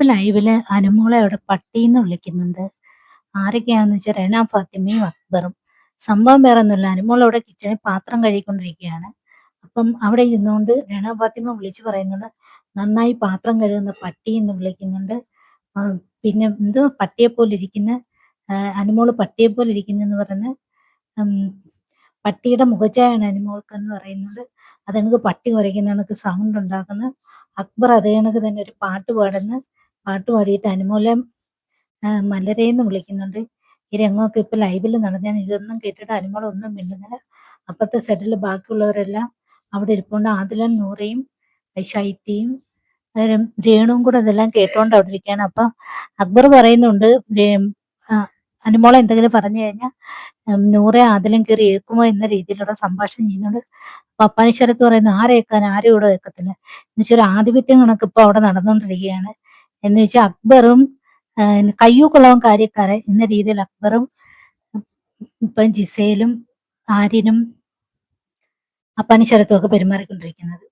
ഇപ്പൊ ലൈവിൽ അനുമോളെ അവിടെ പട്ടിന്ന് വിളിക്കുന്നുണ്ട്. ആരൊക്കെയാണെന്ന് വെച്ചാൽ റെന ഫാത്തിമയും അക്ബറും. സംഭവം വേറെ ഒന്നുമില്ല അനുമോൾ അവിടെ കിച്ചണിൽ പാത്രം കഴുകിക്കൊണ്ടിരിക്കുകയാണ്. അപ്പം അവിടെ ഇരുന്നുകൊണ്ട് റെന ഫാത്തിമ വിളിച്ചു പറയുന്നുണ്ട് നന്നായി പാത്രം കഴുകുന്ന പട്ടി എന്ന് വിളിക്കുന്നുണ്ട്. പിന്നെ എന്തോ പട്ടിയെ പോലെ ഇരിക്കുന്ന അനുമോൾ പട്ടിയെ പോലെ ഇരിക്കുന്നെന്ന് ഉം, പട്ടിയുടെ മുഖച്ചായാണ് അനുമോൾക്ക് എന്ന് പറയുന്നുണ്ട്. അത് കണക്ക് പട്ടി കുരയ്ക്കുന്ന കണക്ക് സൗണ്ട് ഉണ്ടാക്കുന്നു. അക്ബർ അതേ കണക്ക് തന്നെ ഒരു പാട്ട് പാടുന്നു. പാട്ട് പാടിയിട്ട് അനുമൂലം മലരേന്ന് വിളിക്കുന്നുണ്ട്. ഈ രംഗമൊക്കെ ഇപ്പൊ ലൈവിൽ നടന്നാൽ ഇതൊന്നും കേട്ടിട്ട് അനുമോളം ഒന്നും മിണ്ടുന്നില്ല. അപ്പുറത്തെ സൈഡിൽ ബാക്കിയുള്ളവരെല്ലാം അവിടെ ഇരിപ്പുണ്ട്. ആദിലും നൂറയും ശൈത്യയും രേണുവും കൂടെ ഇതെല്ലാം കേട്ടോണ്ട് അവിടെ ഇരിക്കുകയാണ്. അപ്പൊ അക്ബർ പറയുന്നുണ്ട് അനുമോളം എന്തെങ്കിലും പറഞ്ഞു കഴിഞ്ഞാൽ നൂറെ ആദിലും കയറി ഏൽക്കുമോ എന്ന രീതിയിലുള്ള സംഭാഷണം ചെയ്യുന്നുണ്ട്. പപ്പാനീശ്വരത്ത് പറയുന്ന പറയുന്നു ആരേക്കാൻ ആരും ഇവിടെ ഏൽക്കത്തില്ല എന്നുവെച്ചാൽ ആധിപത്യം കണക്ക് ഇപ്പൊ അവിടെ നടന്നുകൊണ്ടിരിക്കുകയാണ്. എന്ന് വെച്ചാൽ അക്ബറും കയ്യൂക്കുളവും കാര്യക്കാരൻ എന്ന രീതിയിൽ അക്ബറും ഇപ്പം ജിസയിലും ആര്യനും അപ്പനിശ്വരത്തും ഒക്കെ പെരുമാറിക്കൊണ്ടിരിക്കുന്നത്.